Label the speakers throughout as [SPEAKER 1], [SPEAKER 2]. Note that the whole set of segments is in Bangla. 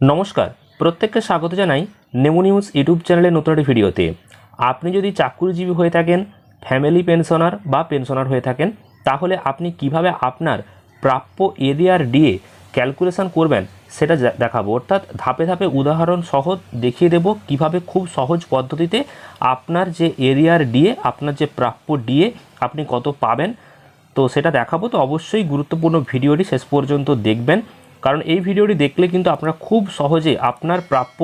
[SPEAKER 1] নমস্কার, প্রত্যেককে স্বাগত জানাই নেমো নিউজ ইউটিউব চ্যানেলের নতুন একটি ভিডিওতে। আপনি যদি চাকরিজীবী হয়ে থাকেন, ফ্যামিলি পেনশনার বা পেনশনার হয়ে থাকেন, তাহলে আপনি কীভাবে আপনার প্রাপ্য এরিয়ার ডিএ ক্যালকুলেশন করবেন সেটা দেখাবো। অর্থাৎ ধাপে ধাপে উদাহরণ সহ দেখিয়ে দেব কীভাবে খুব সহজ পদ্ধতিতে আপনার যে এরিয়ার ডিএ আপনার যে প্রাপ্য ডিএ আপনি কত পাবেন, তো সেটা দেখাবো। তো অবশ্যই গুরুত্বপূর্ণ ভিডিওটি শেষ পর্যন্ত দেখবেন। কারণ এই ভিডিওটি দেখলে কিন্তু আপনারা খুব সহজে আপনার প্রাপ্য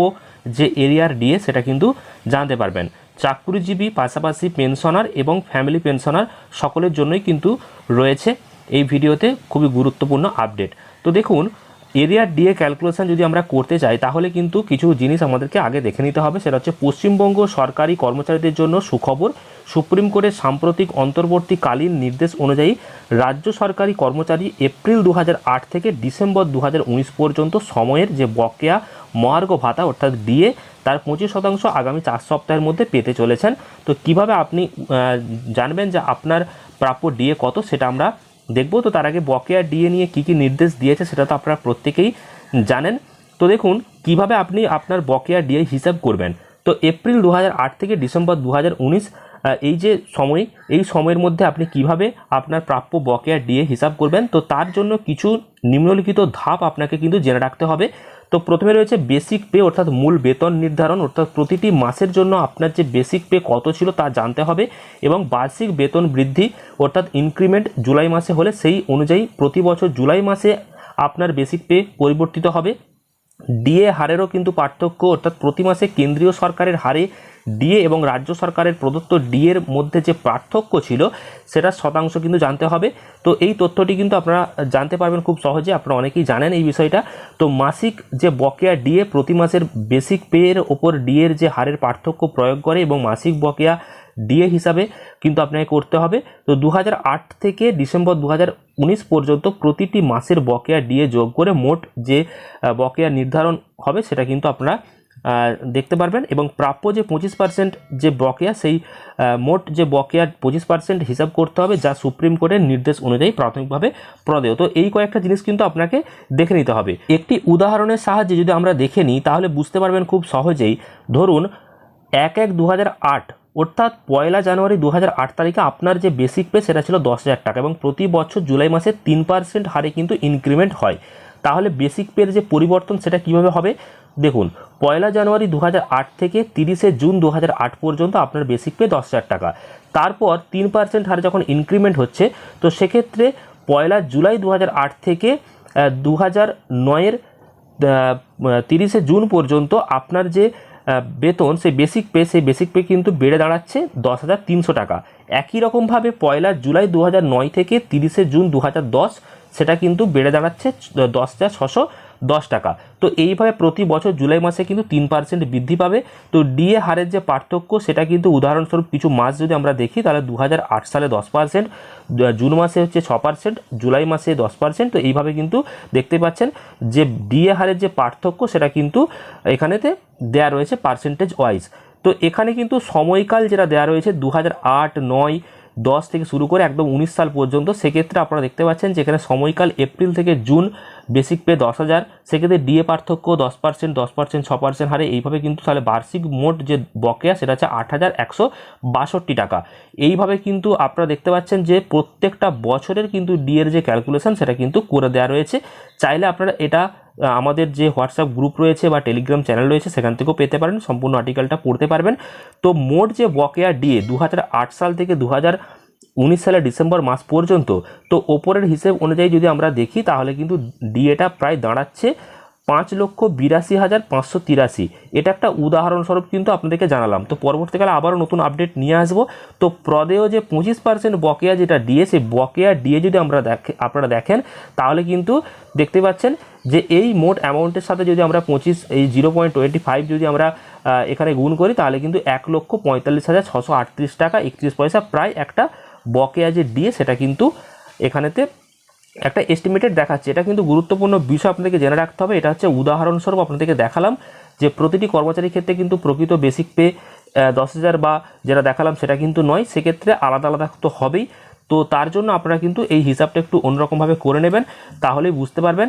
[SPEAKER 1] যে এরিয়ার ডিএ সেটা কিন্তু জানতে পারবেন। চাকরিজীবী, পাশাপাশি পেনশনার এবং ফ্যামিলি পেনশনার সকলের জন্যই কিন্তু রয়েছে এই ভিডিওতে খুবই গুরুত্বপূর্ণ আপডেট। তো দেখুন এরিয়ার ডিএ ক্যালকুলেশন যদি আমরা করতে চাই, তাহলে কিন্তু কিছু জিনিস আমাদেরকে আগে দেখে নিতে হবে। সেটা হচ্ছে পশ্চিমবঙ্গ সরকারি কর্মচারীদের জন্য সুখবর। সুপ্রিম কোর্টের সাম্প্রতিক অন্তর্বর্তীকালীন নির্দেশ অনুযায়ী রাজ্য সরকারি কর্মচারী এপ্রিল দু হাজার আট থেকে ডিসেম্বর দু হাজার উনিশ পর্যন্ত সময়ের যে বকেয়া মহার্ঘ ভাতা, অর্থাৎ ডিএ তার পঁচিশ শতাংশ আগামী চার সপ্তাহের মধ্যে পেতে চলেছেন। তো কীভাবে আপনি জানবেন যে আপনার প্রাপ্য ডিএ কত, সেটা আমরা দেখব। তো তার আগে বকেয়া ডিএ নিয়ে কী কী নির্দেশ দিয়েছে সেটা তো আপনারা প্রত্যেকেই জানেন। তো দেখুন, কীভাবে আপনি আপনার বকেয়া ডিএ হিসাব করবেন? তো এপ্রিল দু হাজার আট থেকে ডিসেম্বর দু হাজার উনিশ এই যে সময়, এই সময়ের মধ্যে আপনি কীভাবে আপনার প্রাপ্য বকেয়া ডিএ হিসাব করবেন? তো তার জন্য কিছু নিম্নলিখিত ধাপ আপনাকে কিন্তু জেনে রাখতে হবে। তো প্রথমে রয়েছে বেসিক পে অর্থাৎ মূল বেতন নির্ধারণ, অর্থাৎ প্রতিটি মাসের জন্য আপনার যে বেসিক পে কত ছিল তা জানতে হবে এবং বার্ষিক বেতন বৃদ্ধি, অর্থাৎ ইনক্রিমেন্ট জুলাই মাসে হলে সেই অনুযায়ী প্রতি বছর জুলাই মাসে আপনার বেসিক পে পরিবর্তিত হবে। ডিএ হারেরও কিন্তু পার্থক্য, অর্থাৎ প্রতি মাসে কেন্দ্রীয় সরকারের হারে ডিএ এবং রাজ্য সরকারের প্রদত্ত ডিএর মধ্যে যে পার্থক্য ছিল সেটা শতাংশ কিন্তু জানতে হবে। তো এই তথ্যটি কিন্তু আপনারা জানতে পারবেন খুব সহজে, আপনারা অনেকেই জানেন এই বিষয়টা। তো মাসিক যে বকেয়া ডিএ প্রতি মাসের বেসিক পেয়ের ওপর ডিএর যে হারের পার্থক্য প্রয়োগ করে এবং মাসিক বকেয়া ডিএ হিসাবে কিন্তু আপনাকে করতে হবে। তো দু হাজার আট থেকে ডিসেম্বর দু হাজার উনিশ পর্যন্ত প্রতিটি মাসের বকেয়া ডিএ যোগ করে মোট যে বকেয়া নির্ধারণ হবে সেটা কিন্তু আপনারা দেখতে পারবেন এবং প্রাপ্য যে পঁচিশ পার্সেন্ট যে বকেয়া সেই মোট যে বকেয়ার পঁচিশ পার্সেন্ট হিসাব করতে হবে যা সুপ্রিম কোর্টের নির্দেশ অনুযায়ী প্রাথমিকভাবে প্রদেয়। তো এই কয়েকটা জিনিস কিন্তু আপনাকে দেখে নিতে হবে। একটি উদাহরণের সাহায্যে যদি আমরা দেখে নিই তাহলে বুঝতে পারবেন খুব সহজেই। ধরুন, এক এক দু অর্থাৎ পয়লা জানুয়ারি দু তারিখে আপনার যে বেসিক পে সেটা ছিল দশ হাজার টাকা এবং প্রতি বছর জুলাই মাসে তিন পার্সেন্ট হারে কিন্তু ইনক্রিমেন্ট হয়। তাহলে বেসিক পের যে পরিবর্তন সেটা কীভাবে হবে? দেখুন, পয়লা জানুয়ারি দু থেকে তিরিশে জুন দু পর্যন্ত আপনার বেসিক পে দশ হাজার টাকা। তারপর তিন পার্সেন্ট হারে যখন ইনক্রিমেন্ট হচ্ছে, তো সেক্ষেত্রে পয়লা জুলাই দু থেকে দু হাজার নয়ের তিরিশে জুন পর্যন্ত আপনার যে বেতন, সেই বেসিক পে সেই বেসিক পে কিন্তু বেড়ে দাঁড়াচ্ছে দশ হাজার তিনশো টাকা। একই রকমভাবে পয়লা জুলাই দু নয় থেকে তিরিশে জুন দু হাজার দশ, সেটা কিন্তু বেড়ে দাঁড়াচ্ছে দশ হাজার ছশো দশ টাকা। তো এইভাবে প্রতি বছর জুলাই মাসে কিন্তু তিন পার্সেন্ট বৃদ্ধি পাবে। তো ডিএ হারের যে পার্থক্য, সেটা কিন্তু উদাহরণস্বরূপ কিছু মাস যদি আমরা দেখি, তাহলে দু হাজার আট সালে দশ পার্সেন্ট জুন মাসে হচ্ছে ছ পার্সেন্ট জুলাই মাসে দশ পার্সেন্ট তো এইভাবে কিন্তু দেখতে পাচ্ছেন যে ডিএ হারের যে পার্থক্য, সেটা কিন্তু এখানেতে দেয়া রয়েছে পার্সেন্টেজ ওয়াইজ তো এখানে কিন্তু সময়কাল যেটা দেওয়া রয়েছে দু হাজার আট, নয় দশ থেকে শুরু করে একদম উনিশ সাল পর্যন্ত সেক্ষেত্রে আপনারা দেখতে পাচ্ছেন যে এখানে সময়কাল এপ্রিল থেকে জুন বেসিক পে দশ হাজার। সেক্ষেত্রে ডিএ পার্থক্য দশ পার্সেন্ট দশ পার্সেন্ট ছ পার্সেন্ট হারে এইভাবে কিন্তু তাহলে বার্ষিক মোট যে বকেয়া সেটা হচ্ছে আট হাজার একশো বাষট্টি টাকা। এইভাবে কিন্তু আপনারা দেখতে পাচ্ছেন যে প্রত্যেকটা বছরের কিন্তু ডিএর যে ক্যালকুলেশন সেটা কিন্তু করে দেওয়া রয়েছে। চাইলে আপনারা এটা আমাদের যে হোয়াটসঅ্যাপ গ্রুপ রয়েছে বা টেলিগ্রাম চ্যানেল রয়েছে, সেখান থেকেও পেতে পারেন, সম্পূর্ণ আর্টিকেলটা পড়তে পারবেন। তো মোট যে বকেয়া ডিএ দু সাল থেকে দু উনিশ সালের ডিসেম্বর মাস পর্যন্ত, তো ওপরের হিসেব অনুযায়ী যদি আমরা দেখি, তাহলে কিন্তু ডিএটা প্রায় দাঁড়াচ্ছে। পাঁচ লক্ষ বিরাশি হাজার পাঁচশো তিরাশি। এটা একটা উদাহরণস্বরূপ কিন্তু আপনাদেরকে জানালাম। তো পরবর্তীকালে আবারও নতুন আপডেট নিয়ে আসব। তো প্রদেয় যে পঁচিশ পার্সেন্ট বকেয়া যেটা ডিএ সেই বকেয়া ডিএ যদি আমরা দেখে, আপনারা দেখেন, তাহলে কিন্তু দেখতে পাচ্ছেন যে এই মোট অ্যামাউন্টের সাথে যদি আমরা পঁচিশ, এই জিরো পয়েন্ট টোয়েন্টি ফাইভ যদি আমরা এখানে গুণ করি, তাহলে কিন্তু এক লক্ষ পঁয়তাল্লিশ হাজার ছশো আটত্রিশ টাকা একত্রিশ পয়সা প্রায় একটা বকেয়া যে ডিএ সেটা কিন্তু এখানেতে একটা এস্টিমেটেড দেখাচ্ছে। এটা কিন্তু গুরুত্বপূর্ণ বিষয় আপনাদেরকে জেনে রাখতে হবে। এটা হচ্ছে উদাহরণস্বরূপ আপনাদেরকে দেখালাম যে প্রতিটি কর্মচারীর ক্ষেত্রে কিন্তু প্রকৃত বেসিক পে দশ হাজার বা যেটা দেখালাম সেটা কিন্তু নয়। সেক্ষেত্রে আলাদা আলাদা তো হবেই। তো তার জন্য আপনারা কিন্তু এই হিসাবটা একটু অন্যরকমভাবে করে নেবেন, তাহলেই বুঝতে পারবেন।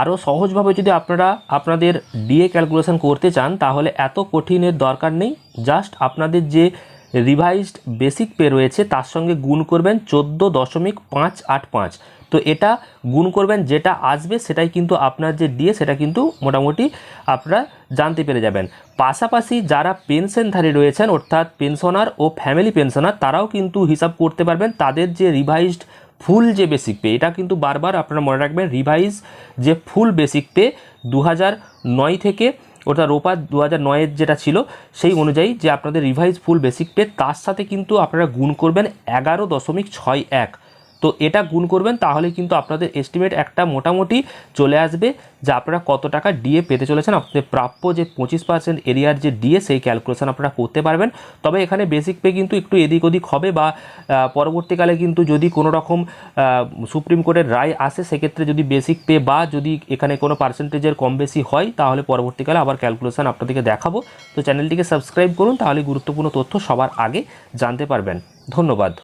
[SPEAKER 1] আরও সহজভাবে যদি আপনারা আপনাদের ডিএ ক্যালকুলেশন করতে চান, তাহলে এত কঠিনের দরকার নেই। জাস্ট আপনাদের যে রিভাইজড বেসিক পে রয়েছে, তার সঙ্গে গুণ করবেন চোদ্দ দশমিক পাঁচ আট পাঁচ। তো এটা গুণ করবেন, যেটা আসবে সেটাই কিন্তু আপনার যে ডিএ সেটা কিন্তু মোটামুটি আপনারা জানতে পেরে যাবেন। পাশাপাশি যারা পেনশনধারী রয়েছেন, অর্থাৎ পেনশনার ও ফ্যামিলি পেনশনার, তারাও কিন্তু হিসাব করতে পারবেন তাদের যে রিভাইজড ফুল যে বেসিক পে, এটা কিন্তু বারবার আপনারা মনে রাখবেন, রিভাইজ যে ফুল বেসিক পে দু নয় থেকে অর্থাৎ রোপা দু হাজার নয়ের যেটা ছিল, সেই অনুযায়ী যে আপনাদের রিভাইজ ফুল বেসিক পে তার সাথে কিন্তু আপনারা গুণ করবেন এগারো দশমিক ছয় এক। তো এটা গুণ করবেন, তাহলে কিন্তু আপনাদের এস্টিমেট একটা মোটামুটি চলে আসবে, যে আপনারা কত টাকা ডিএ পেতে চলেছেন, আপনাদের প্রাপ্য যে পঁচিশ পার্সেন্ট এরিয়ার যে ডিএ সেই ক্যালকুলেশন আপনারা করতে পারবেন। তবে এখানে বেসিক পে কিন্তু একটু এদিক ওদিক হবে বা পরবর্তীকালে কিন্তু যদি কোনো রকম সুপ্রিম কোর্টের রায় আসে, সেক্ষেত্রে যদি বেসিক পে বা যদি এখানে কোনো পার্সেন্টেজের কম বেশি হয়, তাহলে পরবর্তীকালে আবার ক্যালকুলেশন আপনাদেরকে দেখাবো। তো চ্যানেলটিকে সাবস্ক্রাইব করুন, তাহলে গুরুত্বপূর্ণ তথ্য সবার আগে জানতে পারবেন। ধন্যবাদ।